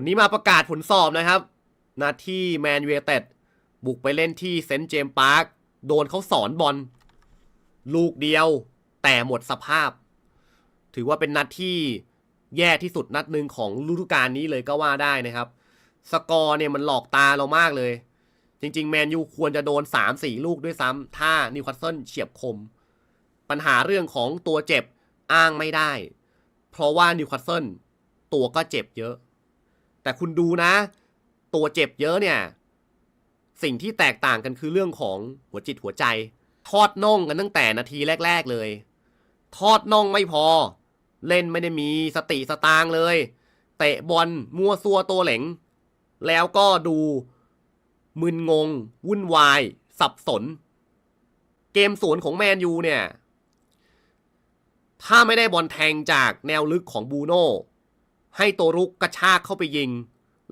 วันนี้มาประกาศผลสอบนะครับ นาที่แมนยูเต็ดบุกไปเล่นที่เซนต์เจมส์พาร์คโดนเขาสอนบอลลูกเดียว แต่หมดสภาพ ถือว่าเป็นนัดที่แย่ที่สุดนัดหนึ่งของฤดูกาลนี้เลยก็ว่าได้นะครับ สกอร์เนี่ยมันหลอกตาเรามากเลย จริง ๆ แมนยูควรจะโดน 3-4 ลูกด้วยซ้ำถ้านิวคาสเซิลเฉียบคม ปัญหาเรื่องของตัวเจ็บอ้างไม่ได้ เพราะว่านิวคาสเซิลตัวก็เจ็บเยอะ แต่คุณดูนะ ตัวเจ็บเยอะเนี่ย สิ่งที่แตกต่างกันคือเรื่องของหัวจิตหัวใจ ทอดน่องกันตั้งแต่นาทีแรก ๆเลย ทอดน่องไม่พอ เล่นไม่ได้มีสติสตางเลย เตะบอลมัวซัวตัวเหลงแล้วก็ดูมึนงง วุ่นวาย สับสน เกมสวนของแมนยูเนี่ย ถ้าไม่ได้บอลแทงจากแนวลึกของบูโน่ ให้ตัวรุกกระชากเข้าไปยิง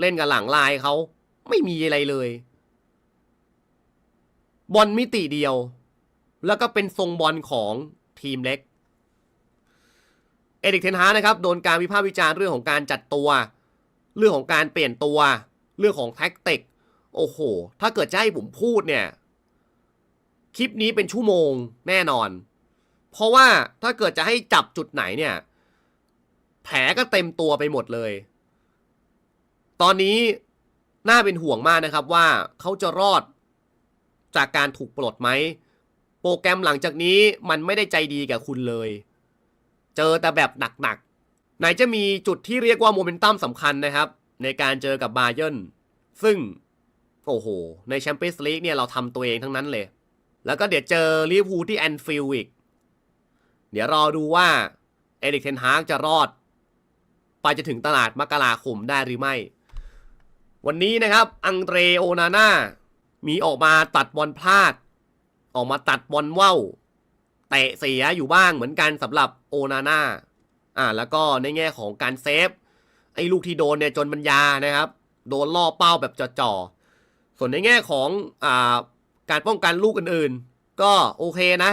เล่นกับหลังลายเขาไม่มีอะไรเลย บอลมิติเดียว แล้วก็เป็นทรงบอลของทีมเล็ก เอริกเทนฮาร์นะครับ โดนการวิพากษ์วิจารณ์เรื่องของการจัดตัว เรื่องของการเปลี่ยนตัว เรื่องของแท็กติก โอ้โห ถ้าเกิดจะให้ผมพูดเนี่ย คลิปนี้เป็นชั่วโมงแน่นอน เพราะว่าถ้าเกิดจะให้จับจุดไหนเนี่ย แผลก็เต็มตัวไปหมดเลย ตอนนี้น่าเป็นห่วงมากนะครับว่าเขาจะรอดจากการถูกปลดไหม โปรแกรมหลังจากนี้มันไม่ได้ใจดีกับคุณเลย เจอแต่แบบหนักๆ ไหนจะมีจุดที่เรียกว่าโมเมนตัมสำคัญนะครับ ในการเจอกับบาเยิร์นซึ่ง โอ้โห ในแชมเปี้ยนส์ลีกเนี่ยเราทำตัวเองทั้งนั้นเลย แล้วก็เดี๋ยวเจอลิเวอร์พูลที่แอนฟิลด์อีก เดี๋ยวรอดูว่าเอริกเทนฮากจะรอด ไปจะถึงตลาดมกราคมได้หรือไม่ วันนี้นะครับอังเดรโอนาน่ามีออกมาตัดบอลพลาด ออกมาตัดบอลว่าวเตะเสียอยู่บ้างเหมือนกันสำหรับโอนาน่าอ่าแล้วก็ในแง่ของการเซฟไอ้ลูกที่โดนเนี่ยจนบรรยานะครับ โดนล่อเป้าแบบจ่อๆส่วนในแง่ของอ่าการป้องกันลูกอื่นๆ ก็โอเคนะ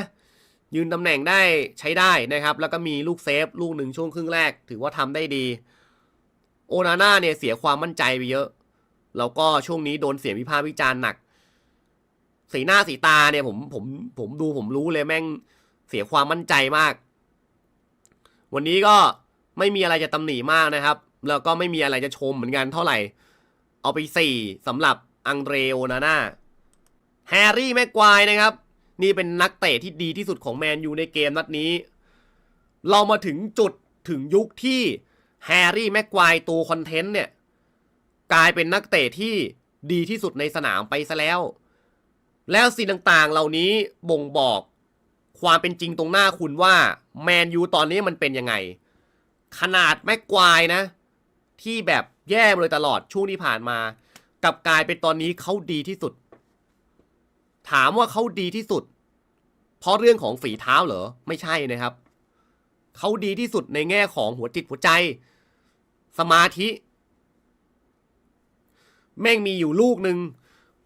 ยืนตำแหน่งได้ใช้ได้นะครับ แล้วก็มีลูกเซฟ ลูกหนึ่งช่วงครึ่งแรก ถือว่าทำได้ดี โอนาน่าเนี่ยเสียความมั่นใจไปเยอะ แล้วก็ช่วงนี้โดนเสียงวิพากษ์วิจารณ์หนัก สีหน้าสีตาเนี่ยผมผมผมดูผมรู้เลยแม่งเสียความมั่นใจมาก วันนี้ก็ไม่มีอะไรจะตำหนิมากนะครับ แล้วก็ไม่มีอะไรจะชมเหมือนกันเท่าไหร่ เอาไปสี่สำหรับอังเดรโอนาน่าแฮร์รี่แม็กควายนะครับ นี่เป็นนักเตะที่ดีที่สุดของแมนยูในเกมนัดนี้ เรามาถึงจุดถึงยุคที่ แฮร์รี่แม็กควายตัวคอนเทนต์เนี่ย กลายเป็นนักเตะที่ดีที่สุดในสนามไปซะแล้ว แล้วสิ่งต่างๆ เหล่านี้บ่งบอกความเป็นจริงตรงหน้าคุณว่าแมนยูตอนนี้มันเป็นยังไง ขนาดแม็กควายนะ ที่แบบแย่มาเลยตลอดช่วงที่ผ่านมา กับกลายเป็นตอนนี้เขาดีที่สุด ถามว่าเขาดีที่สุด เพราะเรื่องของฝีเท้าเหรอ ไม่ใช่นะครับ เขาดีที่สุดในแง่ของหัวจิตหัวใจ สมาธิ แม่งมีอยู่ลูกหนึ่ง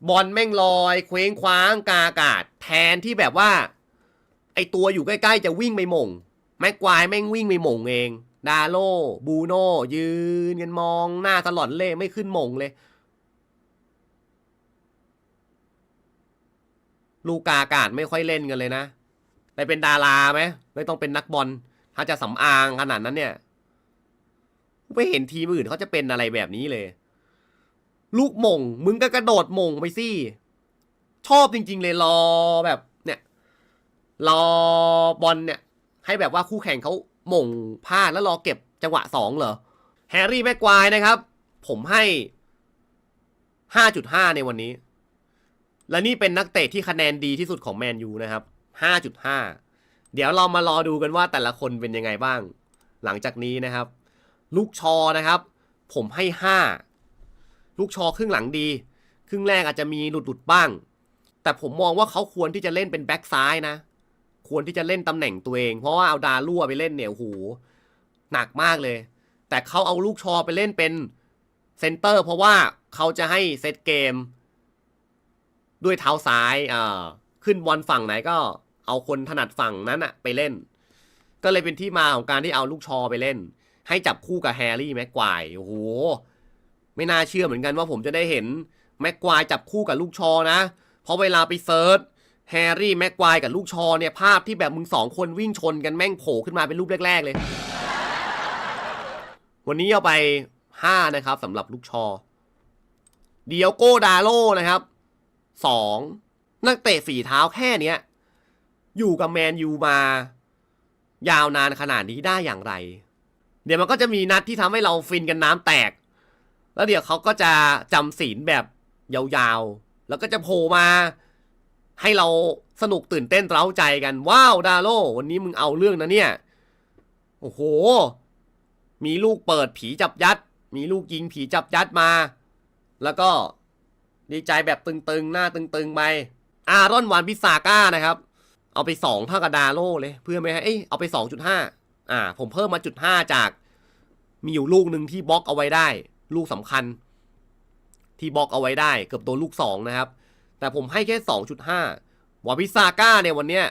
บอลแม่งลอย เคว้งคว้างกาอากาศ แทนที่แบบว่า ไอตัวอยู่ใกล้ ๆ จะวิ่งไปม่งแม็กควายแม่งวิ่งไปม่งเอง ดาโล บูโนยืนกันมองหน้าตลอดเล่ไม่ขึ้นม่งเลย ลูกกาอากาศไม่ค่อยเล่นกันเลยนะไปเป็นดาราไหมไม่ต้องเป็นนักบอลถ้าจะสำอางขนาดนั้นเนี่ย ไม่เห็นทีมอื่นเขาจะเป็นอะไรแบบนี้เลย ลูกมงมึงก็กระโดดมงไปสิชอบจริง ๆ เลยรอแบบ เนี่ยรอบอลเนี่ย ให้แบบว่าคู่แข่งเขามงพลาดแล้วรอเก็บจังหวะสองเหรอแฮร์รี่แม็กควายนะครับ ผมให้ห้าจุดห้าในวันนี้ และนี่เป็นนักเตะที่คะแนนดีที่สุดของแมนยูนะครับ 5.5 เดี๋ยวเรามารอดูกันว่าแต่ละคนเป็นยังไงบ้าง หลังจากนี้นะครับ ลูกชอนะครับ ผมให้ 5 ลูกชอครึ่งหลังดี ครึ่งแรกอาจจะมีหลุดๆบ้าง แต่ผมมองว่าเขาควรที่จะเล่นเป็นแบ็กซ้ายนะ ควรที่จะเล่นตำแหน่งตัวเอง เพราะว่าเอาดารั่วไปเล่นเนี่ยโอ้โหหนักมากเลย แต่เขาเอาลูกชอไปเล่นเป็นเซนเตอร์ เพราะว่าเขาจะให้เซตเกม ด้วยเท้าซ้ายอ่าขึ้นบอลฝั่งไหนก็เอาคนถนัดฝั่งนั้นอะไปเล่น ก็เลยเป็นที่มาของการที่เอาลูกชอไปเล่น ให้จับคู่กับแฮร์รี่แม็กควายโอ้โห ไม่น่าเชื่อเหมือนกันว่าผมจะได้เห็นแม็กควายจับคู่กับลูกชอนะ เพราะเวลาไปเซิร์ชแฮร์รี่แม็กควายกับลูกชอเนี่ยภาพที่แบบมึงสองคนวิ่งชนกันแม่งโผล่ขึ้นมาเป็นรูปแรก ๆ เลย วันนี้เอาไป 5 นะครับสำหรับลูกชอ เดียวโกดาโลนะครับ 2 นักเตะฝีเท้าแค่เนี้ย อยู่กับแมนยูมา ยาวนานขนาดนี้ได้อย่างไร เดี๋ยวมันก็จะมีนัดที่ทำให้เราฟินกันน้ำแตก แล้วเดี๋ยวเขาก็จะจำศีลแบบยาวๆ แล้วก็จะโผล่มา ให้เราสนุกตื่นเต้นเร้าใจกัน ว้าวดาโลวันนี้มึงเอาเรื่องนะเนี่ย โอ้โห มีลูกเปิดผีจับยัด มีลูกยิงผีจับยัดมา แล้วก็ดีใจแบบตึงๆ หน้าตึงๆไปอารอนวานพิซาก้านะครับ เอาไปสองเท่ากับดาโลเลย เพื่อไม่ให้เอ้ยเอาไปส อ่า ผมเพิ่มมาจุดห้าจาก มีอยู่ลูกหนึ่งที่บล็อกเอาไว้ได้ ลูกสำคัญ ที่บล็อกเอาไว้ได้ เกือบโดนลูกสองนะครับ แต่ผมให้แค่สองจุดห้าวาพิซาก้าเนี่ยวันเนี้ย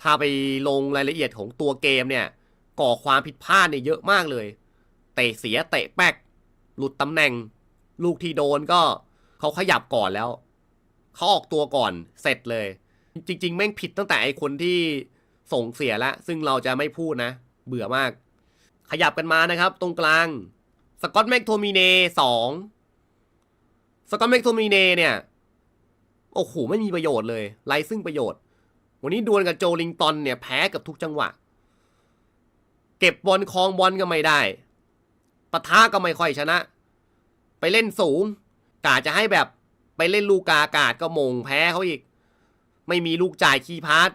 ถ้าไปลงรายละเอียดของตัวเกมเนี่ย ก่อความผิดพลาดเนี่ยเยอะมากเลย เตะเสียเตะแป๊ก หลุดตำแหน่ง ลูกที่โดนก็เขาขยับก่อนแล้ว เขาออกตัวก่อนเสร็จเลย จริง ๆ แม่งผิดตั้งแต่ไอคนที่ ส่งเสียแล้วซึ่งเราจะไม่พูดนะ เบื่อมาก ขยับกันมานะครับ ตรงกลางสกอตแม็กโทมิเน่สองสกอตแม็กโทมิเน่เนี่ย โอ้โห ไม่มีประโยชน์เลยไรซึ่งประโยชน์ วันนี้ดวลกับโจลิงตันเนี่ยแพ้กับทุกจังหวะ เก็บบอลคลองบอลก็ไม่ได้ปะทะก็ไม่ค่อยชนะ ไปเล่นสูงกาจะให้แบบไปเล่นลูกกากาศก็มงแพ้เขาอีก ไม่มีลูกจ่ายคีย์พาส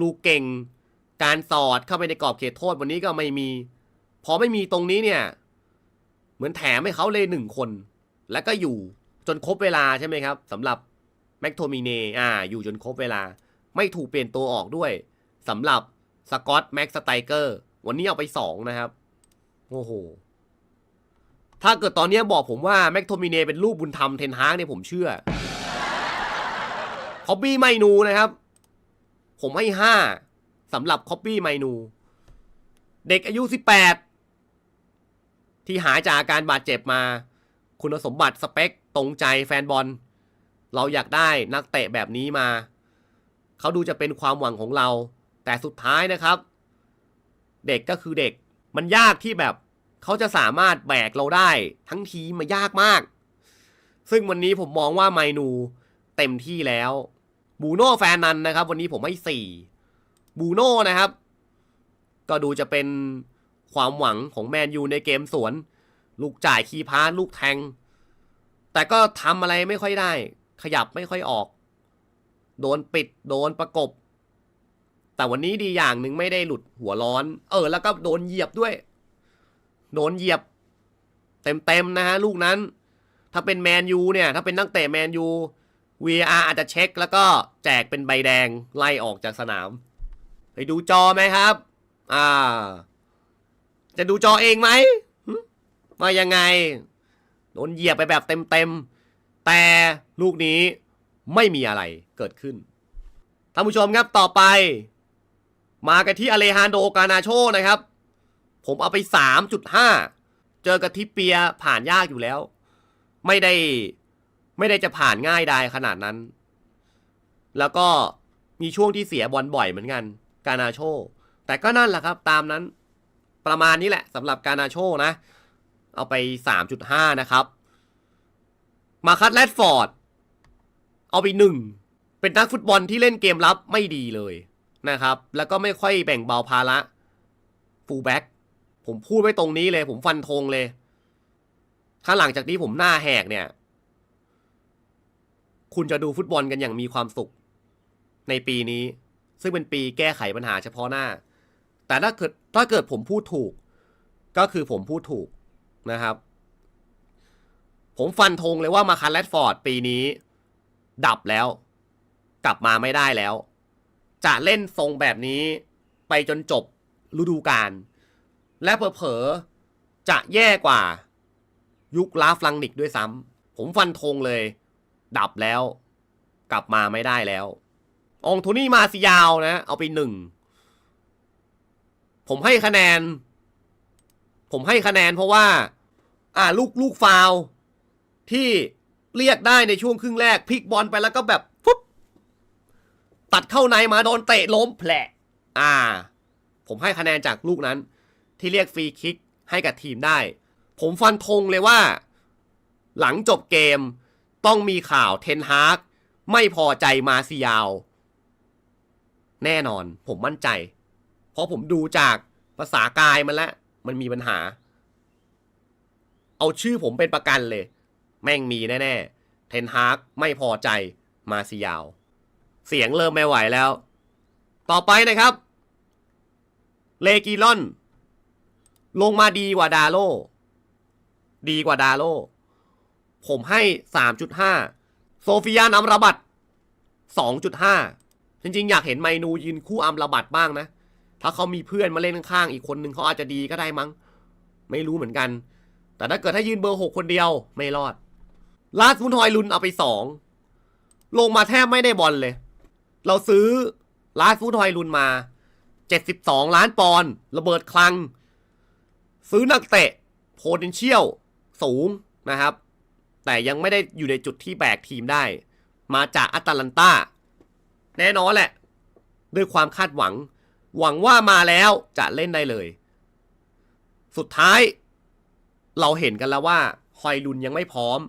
ลูกเก่ง การสอดเข้าไปในกรอบเขตโทษวันนี้ก็ไม่มี พอไม่มีตรงนี้เนี่ย เหมือนแถมให้เขาเลยหนึ่งคน แล้วก็อยู่จนครบเวลาใช่ไหมครับสำหรับแม็กโทมิเนอ่า อยู่จนครบเวลา ไม่ถูกเปลี่ยนตัวออกด้วยสำหรับสกอตแม็กสไตเกอร์วันนี้เอาไปสองนะครับ โอ้โห ถ้าเกิดตอนนี้บอกผมว่าแม็กโทมิเนเป็นลูกบุญธรรมเทนฮากเนี่ยผมเชื่อ คอบบี้ไม่นูนะครับ ผมให้ห้าสำหรับคอบบี้ไมนู เด็กอายุ 18 ที่หายจากอาการบาดเจ็บมา คุณสมบัติสเปค ตรงใจแฟนบอล เราอยากได้นักเตะแบบนี้มา เขาดูจะเป็นความหวังของเรา แต่สุดท้ายนะครับ เด็กก็คือเด็ก มันยากที่แบบเขาจะสามารถแบกเราได้ ทั้งทีมมายากมาก ซึ่งวันนี้ผมมองว่าไมนูเต็มที่แล้ว บูโน่แฟนนันนะครับ วันนี้ผมให้สี่บูโน่นะครับ ก็ดูจะเป็นความหวังของแมนยูในเกมสวน ลูกจ่ายคีพาสลูกแทง แต่ก็ทำอะไรไม่ค่อยได้ ขยับไม่ค่อยออก โดนปิดโดนประกบ แต่วันนี้ดีอย่างหนึ่งไม่ได้หลุดหัวร้อน เออ แล้วก็โดนเหยียบด้วย โดนเหยียบ เต็มๆนะฮะลูกนั้น ถ้าเป็นแมนยูเนี่ย ถ้าเป็นนักเตะแมนยู VR อาจจะเช็คแล้วก็แจกเป็นใบแดงไล่ออกจากสนาม ไปดูจอไหมครับ อ่า จะดูจอเองไหมหึว่ายังไง โดนเหยียบไปแบบเต็มๆ แต่ลูกนี้ไม่มีอะไรเกิดขึ้น ท่านผู้ชมครับต่อไป มากันที่อเลฮานโดกานาโชนะครับ ผมเอาไป 3.5 เจอกับทิปเปียผ่านยากอยู่แล้ว ไม่ได้ ไม่ได้จะผ่านง่ายได้ขนาดนั้น แล้วก็มีช่วงที่เสียบอลบ่อยเหมือนกัน กานาโช แต่ก็นั่นแหละครับ ตามนั้นประมาณนี้แหละสำหรับกานาโชนะ เอาไป 3.5 นะครับ มาคัตแรดฟอร์ด เอาไปหนึ่งเป็นนักฟุตบอลที่เล่นเกมรับไม่ดีเลยนะครับ แล้วก็ไม่ค่อยแบ่งเบาภาระฟูลแบ็กผมพูดไว้ตรงนี้เลย ผมฟันธงเลย ถ้าหลังจากนี้ผมหน้าแหกเนี่ย คุณจะดูฟุตบอลกันอย่างมีความสุข ในปีนี้ ซึ่งเป็นปีแก้ไขปัญหาเฉพาะหน้า แต่ถ้าเกิดถ้าเกิดผมพูดถูก ก็คือผมพูดถูกนะครับ ผมฟันธงเลยว่ามาคันแรดฟอร์ดปีนี้ ดับแล้ว กลับมาไม่ได้แล้ว จะเล่นทรงแบบนี้ไปจนจบฤดูกาลและเผลอๆจะแย่กว่า ยุคลาฟลังนิกด้วยซ้ำผมฟันธงเลย ดับแล้ว กลับมาไม่ได้แล้ว องโทนี่มาซิยาวนะ เอาไปหนึ่ง ผมให้คะแนน ผมให้คะแนนเพราะว่า อ่าลูกลูกฟาวที่เรียกได้ในช่วงครึ่งแรกพลิกบอลไปแล้วก็แบบปุ๊บตัดเข้าในมาโดนเตะล้มแผลอ่า ผมให้คะแนนจากลูกนั้น ที่เรียกฟรีคิกให้กับทีมได้ ผมฟันธงเลยว่า หลังจบเกม ต้องมีข่าวเทนฮากไม่พอใจมาซิยาว แน่นอนผมมั่นใจ เพราะผมดูจากภาษากายมันแล้วมันมีปัญหา เอาชื่อผมเป็นประกันเลย แม่งมีแน่ๆเทนฮากไม่พอใจมาซิยาว เสียงเริ่มไม่ไหวแล้ว ต่อไปนะครับ เลกิลอน ลงมาดีกว่าดาโล ดีกว่าดาโล ผมให้ 3.5 โซฟิยานอัมราบัต2.5 จริงๆ อยากเห็นไมนูยืนคู่อัมราบัตบ้างนะ ถ้าเขามีเพื่อนมาเล่นข้างๆอีกคนนึงเขาอาจจะดีก็ได้มั้ง ไม่รู้เหมือนกัน แต่ถ้าเกิดถ้ายืนเบอร์ 6 คนเดียวไม่รอด ลาสมุนทอยลุนเอาไป 2 ลงมาแทบไม่ได้บอลเลย เราซื้อลาสมุนทอยลุนมา 72 ล้านปอนด์ระเบิดคลัง ซื้อนักเตะ potential สูงนะครับ แต่ยังไม่ได้อยู่ในจุดที่แบกทีมได้ มาจากอัตแลนตาแน่นอนแหละ ด้วยความคาดหวัง หวังว่ามาแล้วจะเล่นได้เลย สุดท้าย เราเห็นกันแล้วว่าฮอยลุนยังไม่พร้อม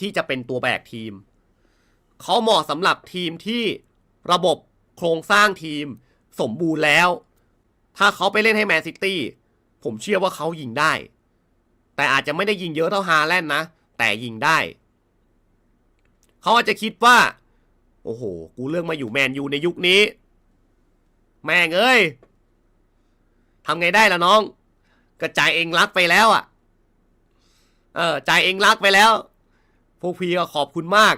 ที่จะเป็นตัวแบกทีม เขาเหมาะสำหรับทีมที่ระบบโครงสร้างทีมสมบูรณ์แล้ว ถ้าเขาไปเล่นให้แมนซิตี้ผมเชื่อว่าเขายิงได้ แต่อาจจะไม่ได้ยิงเยอะเท่าฮาแลนด์นะ แต่ยิงได้ เขาอาจจะคิดว่า โอ้โห กูเลือกมาอยู่แมนยูในยุคนี้ แม่งเอ้ยทำไงได้ล่ะน้อง กระจายเองรักไปแล้วอะ่ะ เออใจายเองรักไปแล้ว พวกพี่ก็ขอบคุณมาก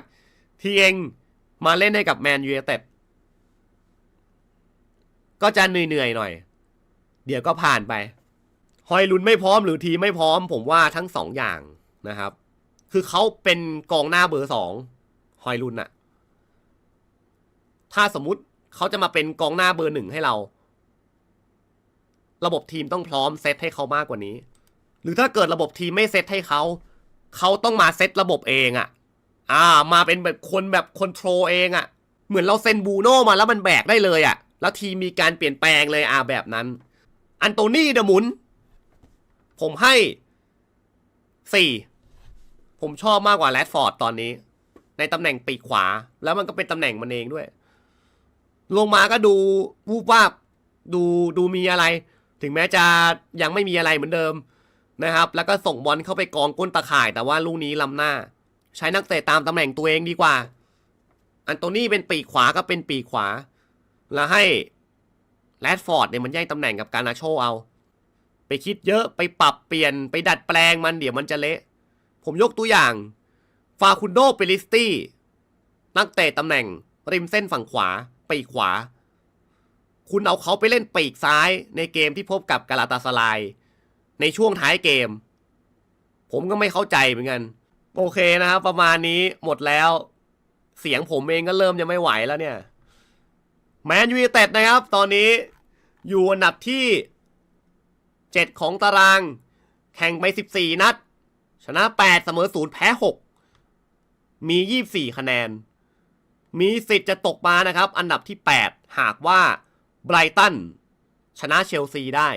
ที่เองมาเล่นให้กับแมนยูเต็ดก็จะเหนื่อยๆหน่อย เดี๋ยวก็ผ่านไป ฮอยลุนไม่พร้อมหรือทีไม่พร้อม ผมว่าทั้งสองอย่างนะครับ คือเขาเป็นกองหน้าเบอร์สองฮอยลุนอะถ้าสมมุติเขาจะมาเป็นกองหน้าเบอร์หนึ่งให้เรา ระบบทีมต้องพร้อมเซตให้เขามากกว่านี้ หรือถ้าเกิดระบบทีมไม่เซตให้เขาเขาต้องมาเซตระบบเองอะอ่า มาเป็นแบบคนแบบคอนโทรลเองอะเหมือนเราเซ็นบูโน่มาแล้วมันแบกได้เลยอะแล้วทีมมีการเปลี่ยนแปลงเลยอ่าแบบนั้น อันโตนี่เดมุน ผมให้สี่ ผมชอบมากกว่าแรดฟอร์ดตอนนี้ ในตำแหน่งปีกขวา แล้วมันก็เป็นตำแหน่งมันเองด้วย ลงมาก็ดูวูบวาบดูดูมีอะไร ถึงแม้จะยังไม่มีอะไรเหมือนเดิมนะครับ แล้วก็ส่งบอลเข้าไปกองก้นตะข่าย แต่ว่าลูกนี้ล้ำหน้า ใช้นักเตะตามตำแหน่งตัวเองดีกว่า อันโตนี่เป็นปีกขวาก็เป็นปีกขวา แล้วให้แรดฟอร์ดเนี่ยมันแย่งตำแหน่งกับการนาโชเอา ไปคิดเยอะไปปรับเปลี่ยนไปดัดแปลงมันเดี๋ยวมันจะเละ ผมยกตัวอย่าง ฟาคุนโดเปลิสตี้ นักเตะตำแหน่ง ริมเส้นฝั่งขวา ปีกขวา คุณเอาเขาไปเล่นปีกซ้ายในเกมที่พบกับกาลาตาสลาย ในช่วงท้ายเกม ผมก็ไม่เข้าใจเหมือนกัน โอเคนะครับ ประมาณนี้หมดแล้ว เสียงผมเองก็เริ่มจะไม่ไหวแล้วเนี่ย แมนยูเต็ดนะครับ ตอนนี้อยู่อันดับที่ 7 ของตาราง แข่งไป 14 นัด ชนะ 8 เสมอ 0 แพ้ 6 มี 24 คะแนน มีสิทธิ์จะตกมานะครับ อันดับที่ 8 หากว่าไบรตันชนะเชลซีได้